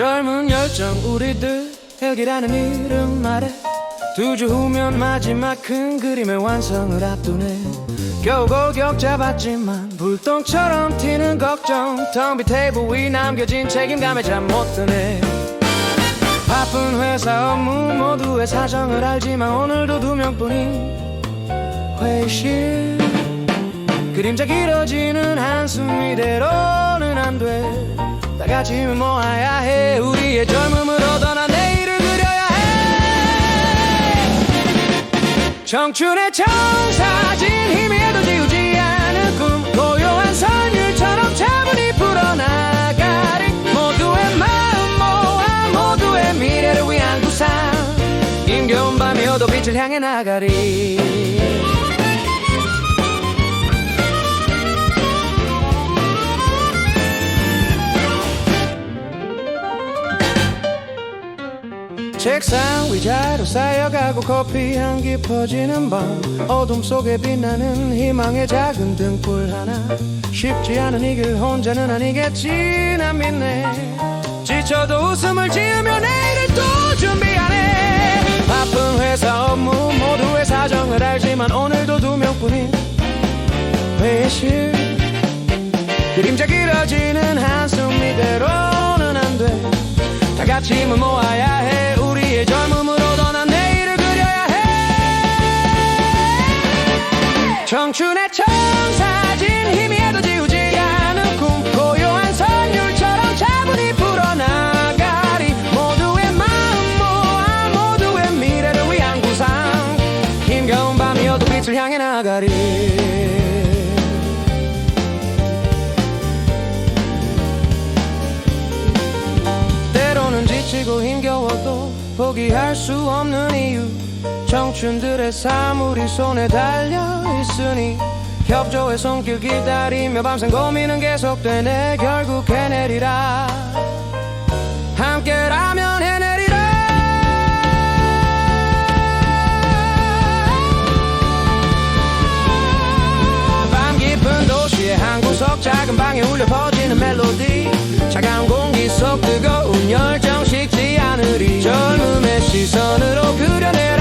젊은 열정 우리들 헬기라는 이름 아래. 두 주 후면 마지막 큰 그림의 완성을 앞두네. 겨우 골격 잡았지만 불똥처럼 튀는 걱정. 텅빈 테이블 위 남겨진 책임감에 잠 못 드네. 바쁜 회사 업무 모두의 사정을 알지만 오늘도 두 명뿐인 회의실. 그림자 길어지는 한숨 이대로는 안돼 다 같이 모아야 해. 우리의 젊음을 얻어나 내일을 그려야 해. 청춘의 청사진 희미해도 지우지 않은 꿈. 고요한 선율처럼 차분히 풀어나가리. 모두의 마음 모아 모두의 미래를 위한 구상. 힘겨운 밤이어도 빛을 향해 나가리 책상 위자로 쌓여가고 커피 향기 퍼지는 밤. 어둠 속에 빛나는 희망의 작은 등불 하나. 쉽지 않은 이 길 혼자는 아니겠지 난 믿네. 지쳐도 웃음을 지으며 내일을 또 준비하네. 바쁜 회사 업무 모두의 사정을 알지만 오늘도 두 명뿐인 회의실. 그림자 길어지는 한숨 이대로는 안돼. 다 같이 힘을 모아야 해 젊음으로 떠난 내일을 그려야 해. 청춘의 청사진 희미해도 지우지 않은 꿈 고요한 선율처럼 차분히 풀어나가리. 모두의 마음 모아 모두의 미래를 위한 구상. 힘겨운 밤이어도 빛을 향해 나가리 포기할 수 없는 이유. 청춘들의 사물이 손에 달려있으니 협조의 손길 기다리며 밤샘 고민은 계속되네. 결국 해내리라. 함께라면 해내리라. 밤 깊은 도시의 한 구석 작은 방에 울려 퍼 시선으로 그려내라.